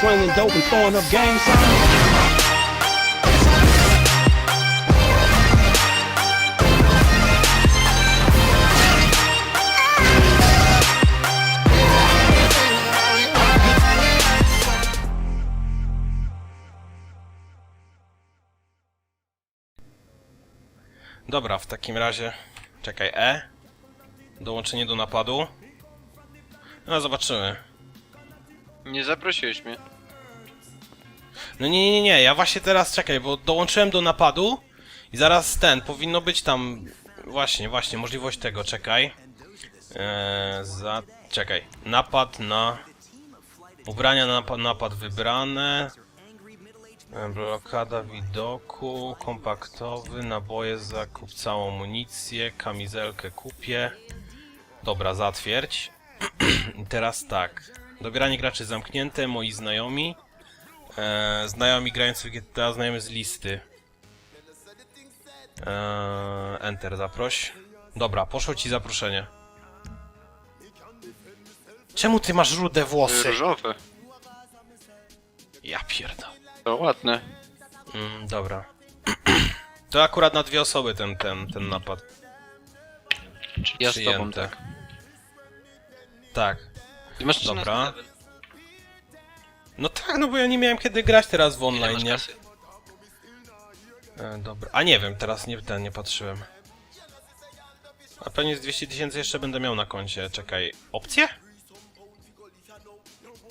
slinging dope and throwing up gang signs. Dobra, w takim razie... Czekaj, E. Dołączenie do napadu. No, zobaczymy. Nie zaprosiłeś mnie. No nie, nie, nie, ja właśnie teraz czekaj, bo dołączyłem do napadu i zaraz ten, powinno być tam... Właśnie, właśnie, możliwość tego, czekaj. Eee, za... czekaj. Napad na... Ubrania na napad, napad wybrane. E, Blokada widoku, kompaktowy, naboje zakup całą amunicję, kamizelkę kupię. Dobra, zatwierdź. Teraz tak. Dobieranie graczy zamknięte, moi znajomi. E, znajomi grający w GTA, znajomy z listy. E, enter, zaproś. Dobra, poszło ci zaproszenie. Czemu ty masz rude włosy? Różowe. Ja pierdolę. To ładne. Mm, dobra. To akurat na dwie osoby ten, ten, ten napad. Ja z tobą, Przyjęte. tak. Tak. Ty masz Dobra. 13 level. No tak, no bo ja nie miałem kiedy grać teraz w Ile online, masz nie? kasy? E, dobra. A nie wiem, teraz nie, ten, nie patrzyłem. A pewnie z 200 tysięcy jeszcze będę miał na koncie. Czekaj. Opcje?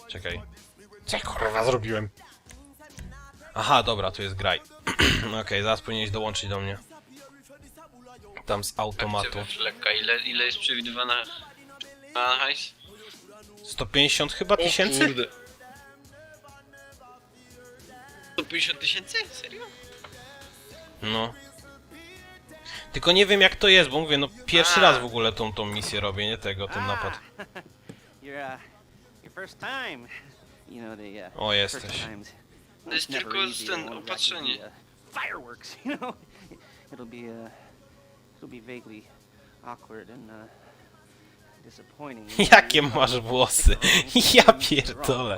Czekaj. Co ja kurwa zrobiłem? Aha, dobra, tu jest graj. Okej, zaraz powinieneś dołączyć do mnie. Tam z automatu. Fleka. Ile, ile jest przewidywana na hajs? 150 chyba tysięcy? kurde. 150 tysięcy? Serio? No. Tylko nie wiem jak to jest, bo mówię, no pierwszy A. raz w ogóle tą, tą misję robię, nie tego, ten napad. Your uh, your first time. You know the uh, O, first jesteś. times. To jest It's never tylko easy, ten opatrzenie. be, uh, Fireworks, you know. It'll be uh, it'll be vaguely awkward and uh. Jakie masz włosy? Ja pierdolę.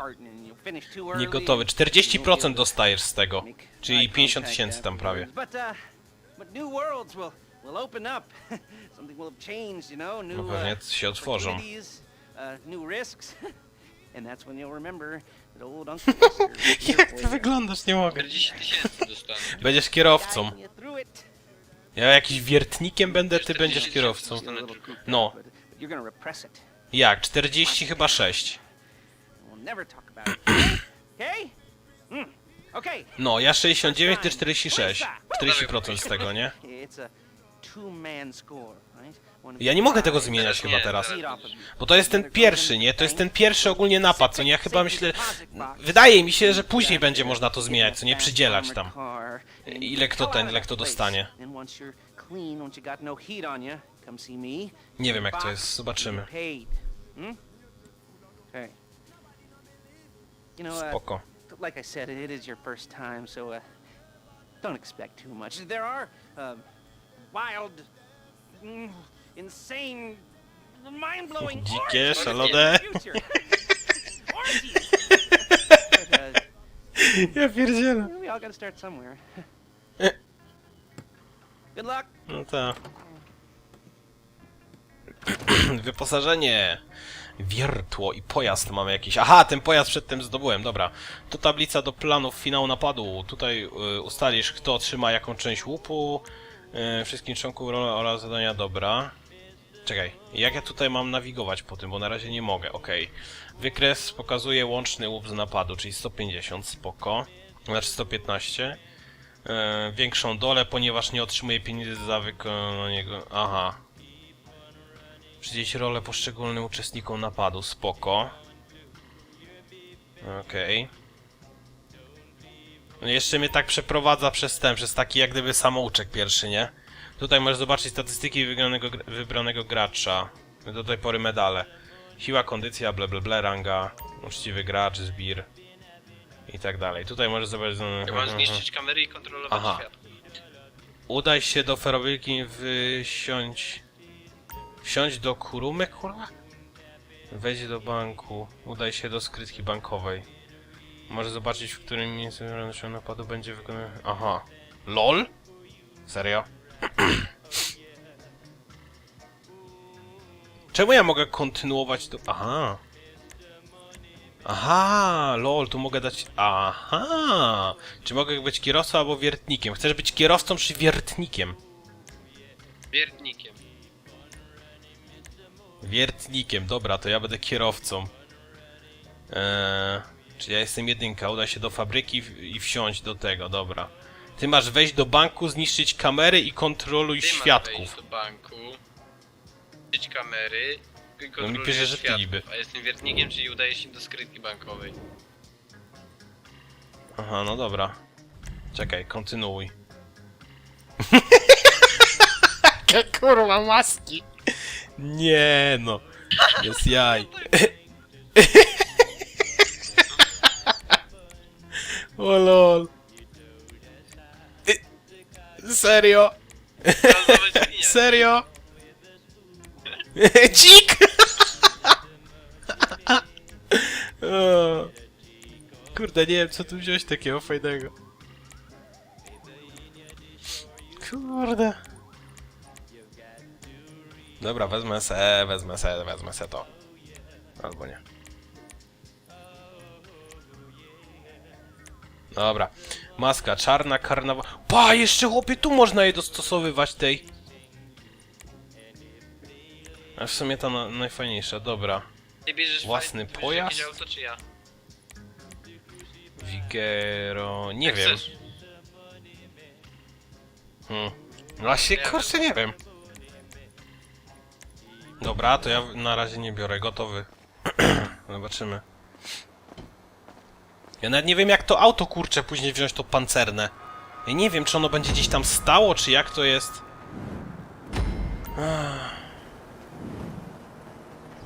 Nie gotowy. 40% dostajesz z tego. Czyli 50 tysięcy tam prawie. No pewnie uh, się otworzą. uh, Jak ty wyglądasz, nie mogę. 40 tysięcy dostanę. Będziesz kierowcą. Ja jakiś wiertnikiem będę, ty będziesz 40 kierowcą. No. But you're gonna repress it. Jak? 40 chyba 6. We'll never talk about it. Okay? Mm. Okay. No, ja 69, ty 46. 40% z tego, nie? It's a two-man score, right? One of Ja nie mogę tego zmieniać chyba teraz. Bo to jest ten pierwszy, nie? To jest ten pierwszy ogólnie napad, co nie? Ja chyba myślę... Wydaje mi się, że później będzie można to zmieniać, co nie? Przydzielać tam. Ile kto ten, ile kto dostanie. Come see me. Nie wiem jak to jest, zobaczymy. Paid. Hmm? Okay. You know, uh, Spoko. like I said, it is your first time, so uh, don't expect too much. There are um, wild, mm, insane, mind-blowing Dzikie, orgies szalone. in the future. Orgies. But, uh, Ja pierdzielę. we all gotta start somewhere. Eh. Good luck. No tak. Wyposażenie. Wiertło i pojazd mamy jakiś. Aha, ten pojazd przedtem zdobyłem, dobra. To tablica do planów finału napadu. Tutaj y, ustalisz, kto otrzyma jaką część łupu. Y, wszystkim członkom rolę oraz zadania, dobra. Czekaj, jak ja tutaj mam nawigować po tym, bo na razie nie mogę, okej. Wykres pokazuje łączny łup z napadu, czyli 150, spoko. Znaczy 115. E, większą dolę, ponieważ nie otrzymuje pieniędzy za wykonanie. Aha. Przydzielić rolę poszczególnym uczestnikom napadu, spoko. Okej. No Jeszcze mnie tak przeprowadza przez ten, przez taki jak gdyby samouczek pierwszy, nie? Tutaj możesz zobaczyć statystyki wybranego, wybranego gracza. Do tej pory medale. Siła, kondycja, ble ble ble, ranga, uczciwy gracz, zbir i tak dalej. Tutaj możesz zobaczyć... Ja mam zniszczyć kamery i kontrolować Aha. świat. Udaj się do ferowilki, wysiądź... Wsiądź do kurumy, kurwa? Wejdź do banku. Udaj się do skrytki bankowej. Może zobaczyć, w którym miejscu napadu będzie wykonany. Aha. LOL? Serio? Czemu ja mogę kontynuować to? Aha. Aha, lol, tu mogę dać... Aha! Czy mogę być kierowcą albo wiertnikiem? Chcesz być kierowcą czy wiertnikiem? Wiertnikiem. Wiertnikiem, dobra, to ja będę kierowcą. Eee, czy ja jestem jedynka, uda się do fabryki i wsiąść do tego, dobra. Ty masz wejść do banku, zniszczyć kamery i kontroluj Ty masz świadków. wejść do banku, wziąć kamery i kontrolujesz pisze, że ty świadków, niby. A jestem wiertnikiem, czyli udaje się do skrytki bankowej. Aha, no dobra. Czekaj, kontynuuj. Jakie kurwa maski! Nie no. Jest jaj. o lol. Serio? Serio? Dzik! Kurde, nie wiem co tu wziąć takiego fajnego. Kurde. Dobra, wezmę se, wezmę se, wezmę se to. Albo nie. Dobra. Maska czarna, karnawa... Pa, jeszcze chłopie, tu można je dostosowywać tej. A w sumie ta na, najfajniejsza, dobra. Ty bierzesz Własny fajne- pojazd? Jakieś auto czy ja? Vigero... Nie Jak wiem. chcesz. Hmm. Właśnie, kurczę, nie wiem. Dobra, to ja na razie nie biorę, gotowy. Zobaczymy. Ja nawet nie wiem jak to auto, kurczę, później wziąć to pancerne. Ja nie wiem, czy ono będzie gdzieś tam stało, czy jak to jest.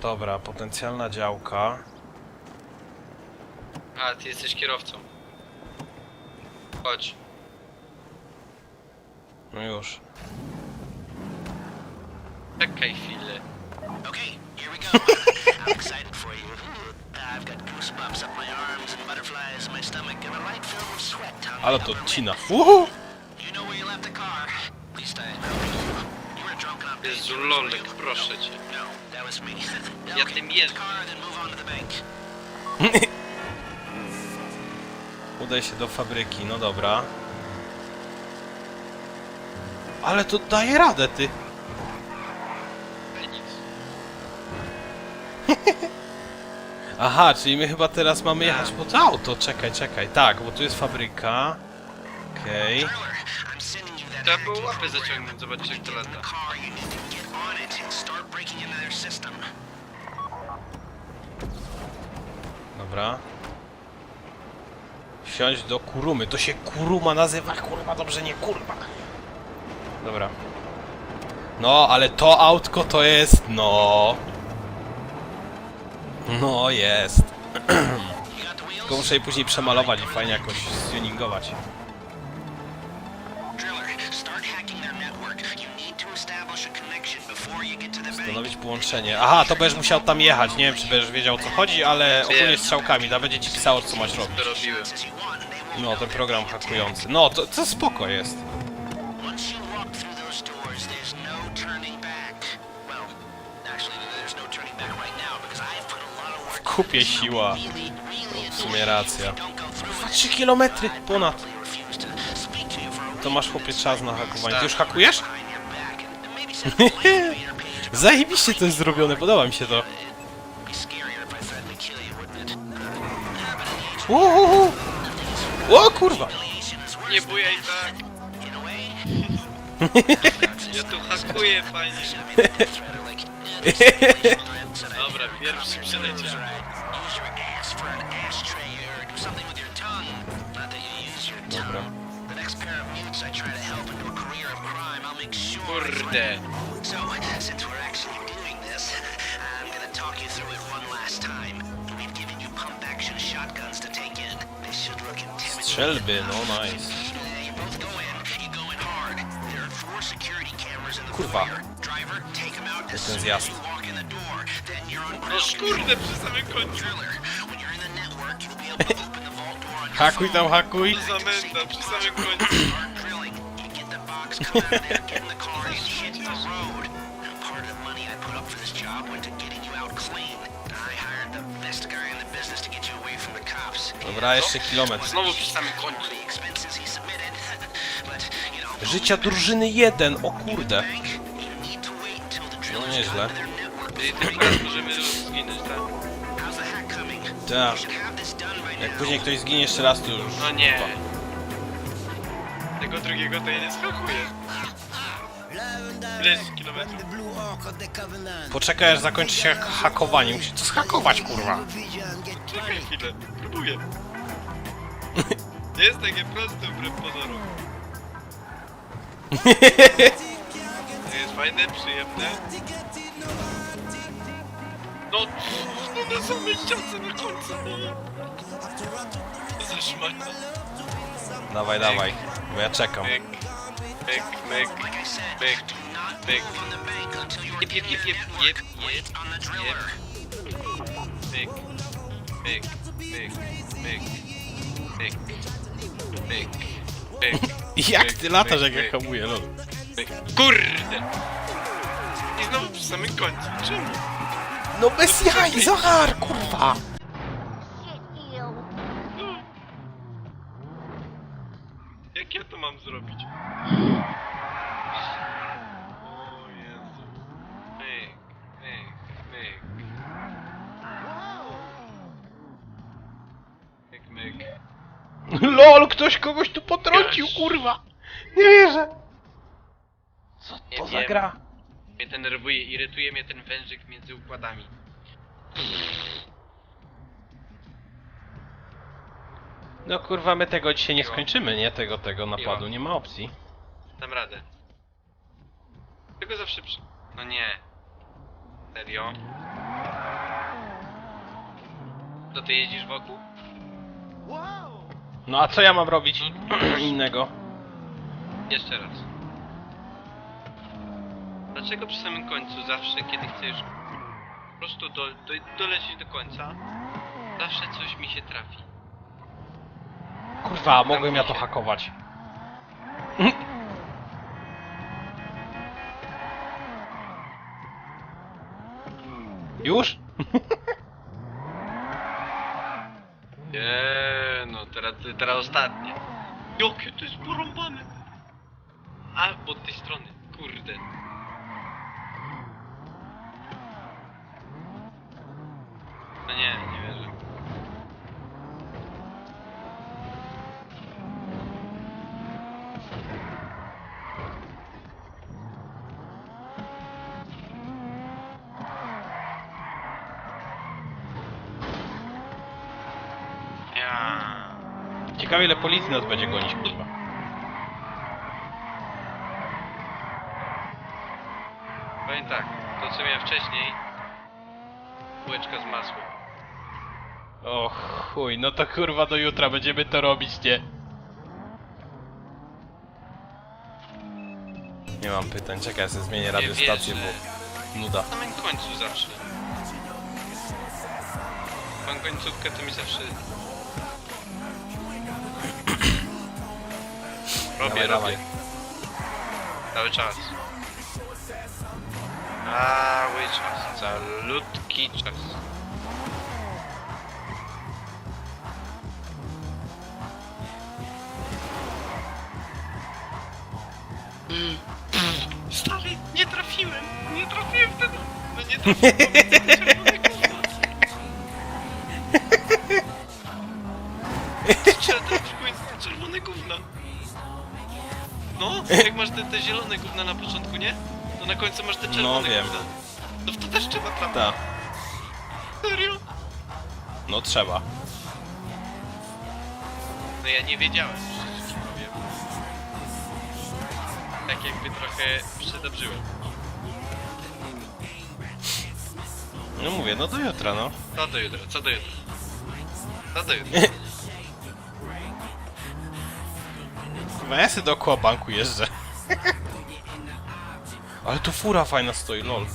Dobra, potencjalna działka. A, ty jesteś kierowcą. Chodź. No już. Czekaj chwilę. Okay, here we go. I'm excited for you. I've got goosebumps up my arms and butterflies in my stomach and a light film of sweat on Ale to upper odcina. lip. Uhu! You know where you left the car? At least I You were drunk enough Jezu. Lolek, proszę cię. No, that was me. Ja okay, tym get jestem. the car, then move on to the bank. Udaj się do fabryki, no dobra. Ale to daje radę, ty. Aha, czyli my chyba teraz mamy jechać pod auto. Czekaj, czekaj. Tak, bo tu jest fabryka. Okej. That Trzeba było łapy zaciągnąć, zobaczyć jak to lata. Dobra. Wsiąść do Kurumy. To się Kuruma nazywa. Kurwa, dobrze, nie kurwa. Dobra. No, ale to autko to jest, no. No, jest. Tylko muszę je później przemalować i fajnie jakoś bank. Stanowić połączenie. Aha, to będziesz musiał tam jechać. Nie wiem, czy będziesz wiedział o co chodzi, ale ogólnie strzałkami. Da będzie ci pisało, co masz robić. No, ten program hakujący. No, to, to spoko jest. Kupie siła. Really, really W sumie racja. don't go through it. 3 kilometry ponad. To to To masz chłopie czas na hakowanie. Ty już hakujesz? Zajebiście to jest zrobione, podoba mi się to. To? Uhuhu. O kurwa! Nie bujaj tak. Ja tu hakuję fajnie. Dobra, pierwszy przeleciał. Use your ass for an ashtray or do something with your tongue. Not that you use your Dobra. tongue. The next pair of mutes I try to help into a career of crime, I'll make sure. I Kurde. find- So, since we're actually doing this, I'm gonna talk you through it one last time. We've given you pump action shotguns to take in. They should look intimidating. Strzelby, no nice. You both go in. You go in hard. There are four security cameras in the Kurwa. foyer. Driver, take him out as ten soon as zjazd. you walk No kurde, przy samym końcu. Hakuj tam, hakuj. Zamęta przy samym końcu. Dobra, jeszcze kilometr. Znowu przy samym końcu. Życia drużyny 1, o kurde. No nieźle. Teraz możemy zginąć, tak? Tak. Jak później ktoś zginie jeszcze raz, to już... No nie. Tego drugiego to ja nie skakuję. Ile jest kilometrów? Poczekaj aż zakończy się hakowanie. Musi to zhakować, kurwa. Czekaj chwilę, próbuję. Nie jest takie proste wbrew pozorom. To jest fajne, przyjemne. No, no na samej ściance na końcu, no. Co za szmata. Dawaj, dawaj. Bo ja czekam. Myk, myk, myk, myk, myk. Jep, jep, jep, jep, jep, jep, jep. Myk, myk, myk, myk, myk, myk, myk. Jak ty latasz, jak ja hamuję, lol. myk. Kurde! I znowu przy samym końcu. Czemu? No bez jaj, Zachar, kurwa! Jak ja to mam zrobić? O Jezu. Myk, myk, myk. Myk, myk. LOL, ktoś kogoś tu potrącił, kurwa! Nie wierzę! Co Nie to za wiem. gra? Mnie denerwuje, irytuje mnie ten wężyk między układami. No kurwa, my tego dzisiaj nie skończymy, nie? Tego, tego napadu, nie ma opcji. Dam radę. Tylko zawsze przy... No nie. Serio? To ty jeździsz wokół? No a co ja mam robić innego? Jeszcze raz. Dlaczego przy samym końcu zawsze, kiedy chcesz po prostu do, do, dolecieć do końca, zawsze coś mi się trafi? Kurwa, mogłem ja to hakować. Już? Nie, no teraz, teraz ostatnie. Jakie to jest porąbane? A, bo od tej strony, kurde. No nie, nie wierzę. Ja. Ciekawe ile policji nas będzie gonić, kurwa. Powiem tak, to co miałem wcześniej, bułeczka z masłem. O chuj, no to kurwa do jutra będziemy to robić, nie? Nie mam pytań, czekaj, ja sobie zmienię radiostację, bo nuda. Na samym końcu zawsze. Mam końcówkę, to mi zawsze... Robię, Dawaj, robię. dawaj. Cały czas. Cały czas. Calutki czas. Mm. Stary, nie trafiłem! Nie trafiłem wtedy! No nie trafiłem! Końcu te czerwone gówna. No, jak masz te, te zielone gówna na początku, nie? To na końcu masz te czerwone wiem. gówna. No w to też trzeba trafić. Ta, Serio? no trzeba. No ja nie wiedziałem, szczerze ci powiem. Tak jakby trochę przedobrzyłem. No mówię, no do jutra, no. Co do jutra, co do jutra? Co do jutra? Chyba ja sobie dookoła banku jeżdżę. Ale tu fura fajna stoi, lol.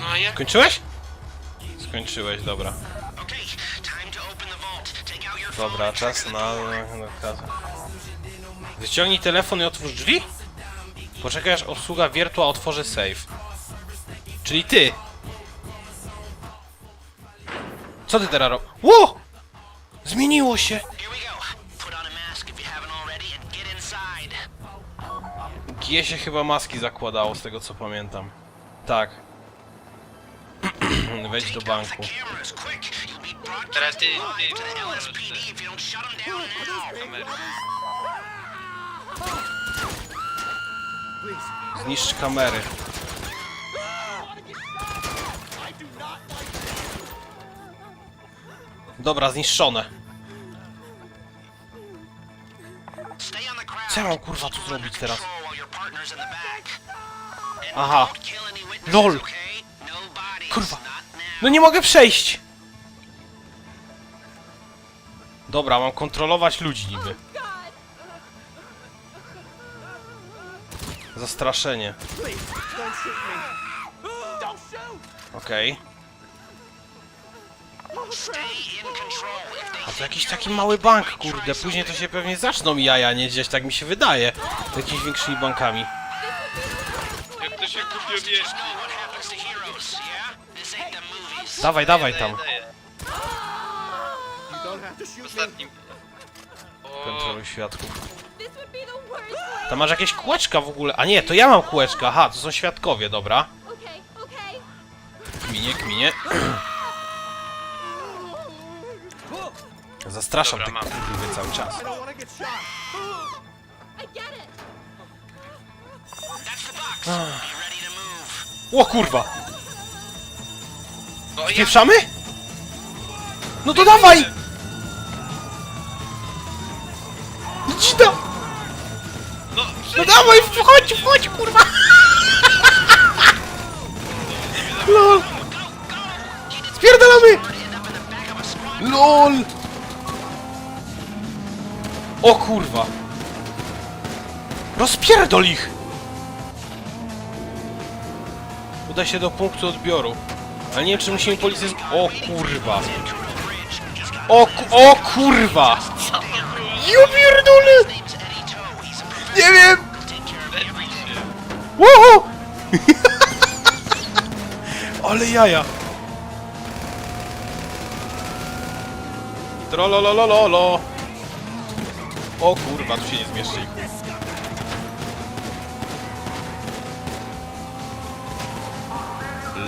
No a jak? Skończyłeś? Skończyłeś, dobra. Dobra, czas na... na kasę. Wyciągnij telefon i otwórz drzwi? Poczekaj aż obsługa wiertła otworzy safe. Czyli ty! Co ty teraz robisz? Ło! Zmieniło się! G się chyba maski zakładało, z tego co pamiętam. Tak. Wejdź do banku. Teraz ty. Zniszcz kamery. Dobra, zniszczone. Co ja mam kurwa tu zrobić teraz? Aha. Lol. okay? Kurwa. No nie mogę przejść! Dobra, mam kontrolować ludzi niby. Zastraszenie. Okej. Stay A to jakiś taki mały bank, kurde. Później to się pewnie zaczną jaja nie gdzieś, tak mi się wydaje. Z jakimiś większymi bankami. Jak to się głupio wie. Dawaj, dawaj tam. Ostatnim. Kontroluj świadków. Tam masz jakieś kółeczka w ogóle. A nie, to ja mam kółeczka. Aha, to są świadkowie, dobra. Kminie, kminie. Zastraszam Dobra, te mam. kurwy cały czas. Move. O kurwa! no ja... Pieprzamy? No to dawaj! No ci da! No, No dawaj, wchodź, wchodź, kurwa! LOL! Spierdalamy! LOL! O kurwa! Rozpierdol ich! Uda się do punktu odbioru. Ale nie wiem, czy musimy policję... z- O kurwa! O, ku... o kurwa! Ja pierdolę! Nie wiem! Woohoo! Ale jaja! Trololololo! O kurwa, tu się nie zmieszczy.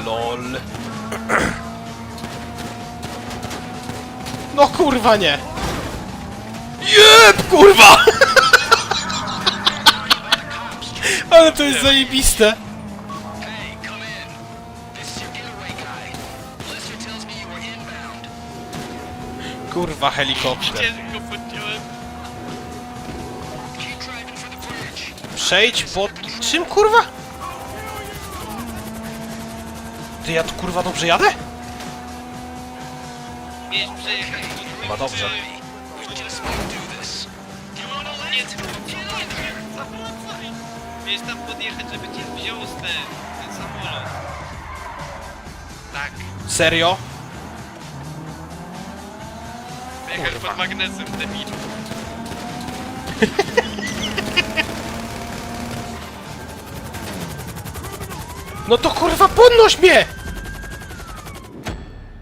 LOL. No kurwa nie! Jeb, kurwa! Ale to jest zajebiste! In. This Przejdź pod... Czym kurwa? Ty ja tu kurwa dobrze jadę? Chyba dobrze. Mieć tam podjechać, żeby cię wziął z ten, ten samolot. Tak. Serio? Jechać Kurwa. pod magnesem, debil. No to kurwa podnoś mnie!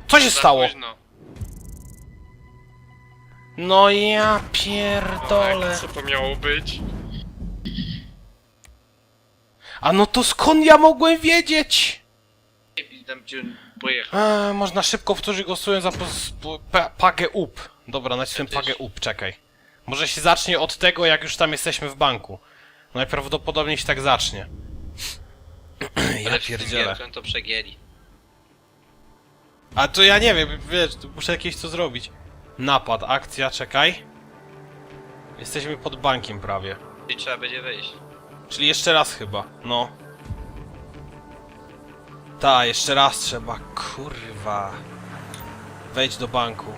Co się stało? późno. No ja pierdolę. Co to miało być? A no to skąd ja mogłem wiedzieć? Nie widzę, gdzie on pojechał. Eee, można szybko powtórzyć głosując za pos- po- pa- pagę up. Dobra, nacisnę też. pagę up, czekaj. Może się zacznie od tego, jak już tam jesteśmy w banku. Najprawdopodobniej się tak zacznie. Ja Ale przed pierdzielę. to przegięli. A to ja nie wiem, wiesz, muszę jakieś co zrobić. Napad, akcja, czekaj. Jesteśmy pod bankiem prawie. I trzeba będzie wejść. Czyli jeszcze raz chyba, no. Ta, jeszcze raz trzeba, kurwa. Wejdź do banku.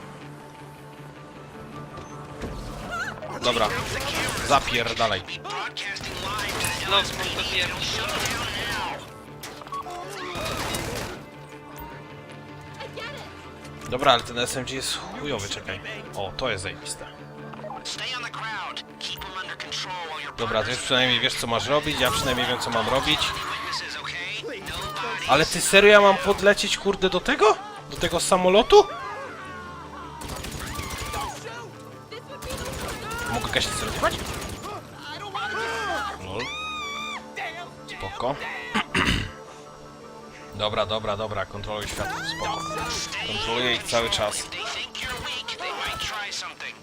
Dobra, zapierdalaj. No, LSPD. to wiem. Dobra, ale ten SMG jest chujowy, czekaj. O, to jest zajebiste. Dobra, ty już przynajmniej wiesz co masz robić, ja przynajmniej wiem co mam robić. Ale ty serio ja mam podlecieć kurde do tego? Do tego samolotu? Try something.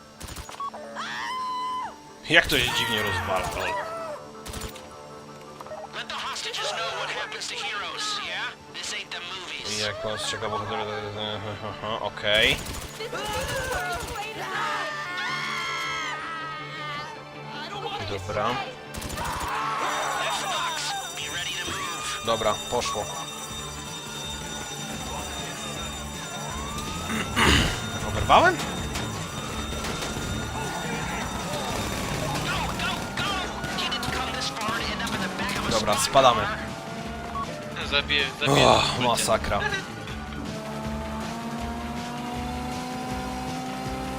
Jak to się dziwnie rozwala? I jak ostrzega bohatera... Okej. Dobra. To move. Dobra, poszło. Oberwałem? Go, go, go! You didn't come this far and end up in the back of a Dobra, spadamy. Zabiję, zabiję. Oh, masakra.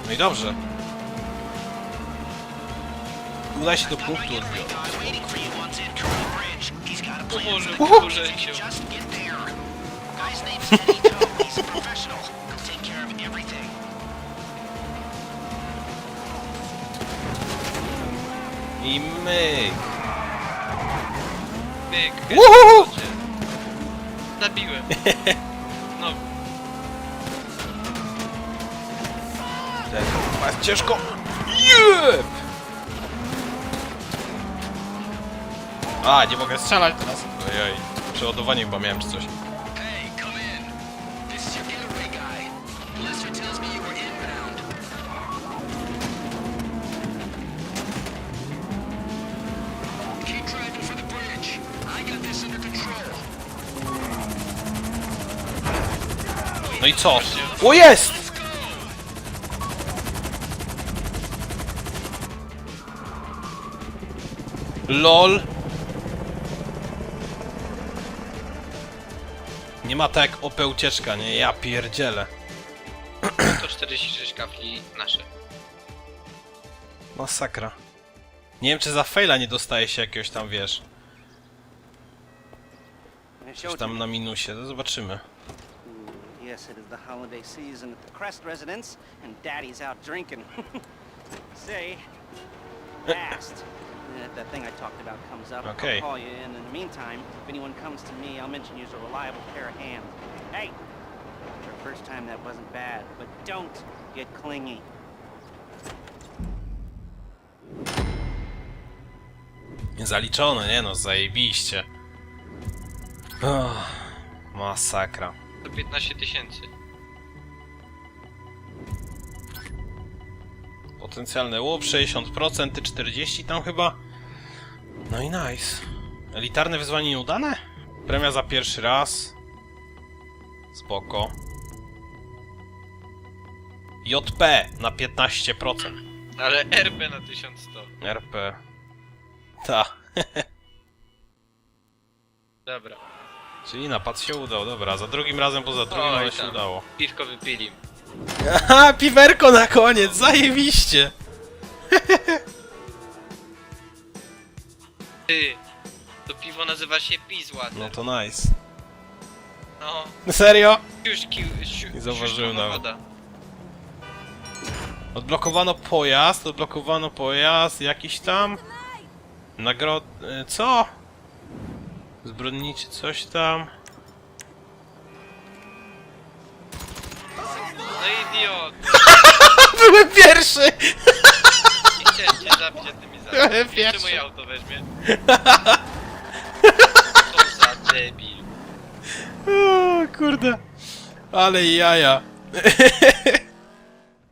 No i dobrze. Udaj się do punktu odbioru. Guy's waiting I myk. Myk. Uhuhu! Zabiłem. No, Ten, jest ciężko. Jeb! A, nie mogę strzelać teraz. Ojej. Przeładowanie chyba miałem czy coś. No i co? O jest! LOL Nie ma tak OP ucieczka, nie? Ja pierdzielę. 146 kafli nasze. Masakra. Nie wiem, czy za faila nie dostaje się jakiegoś tam, wiesz, coś tam na minusie. To zobaczymy. Yes, it is the holiday season at the Crest residence, and Daddy's out drinking. Say, fast. If that thing I talked about comes up, Okay. I'll call you in. In the meantime, if anyone comes to me, I'll mention you as a reliable pair of hands. Hey, your first time that wasn't bad, but don't get clingy. Zaliczone, nie no, zajebiście. Ugh, masakra. To 15 tysięcy. Potencjalny łup 60%, ty 40 tam chyba. No i nice. Elitarne wyzwanie nieudane? Premia za pierwszy raz. Spoko. JP na 15%. Ale RP na 1100. RP. Ta. Dobra. Czyli napad się udał, dobra. Za drugim razem poza drugim, Oj, ale się tam. udało. Piwko wypili. Aha, piwerko na koniec, zajebiście! Ty, to piwo nazywa się Pizwater. No to nice. No, Serio? już kił... siu- Nie zauważyłem nawet. woda. Odblokowano pojazd, odblokowano pojazd, jakiś tam. Nagrod... y, co? Zbrodniczy coś tam. No idiot! Byłem pierwszy! Nie chciałem cię zabić, a ty mi. Jeszcze pierwszy. moje auto weźmie. Co za debil. O, kurde. Ale jaja.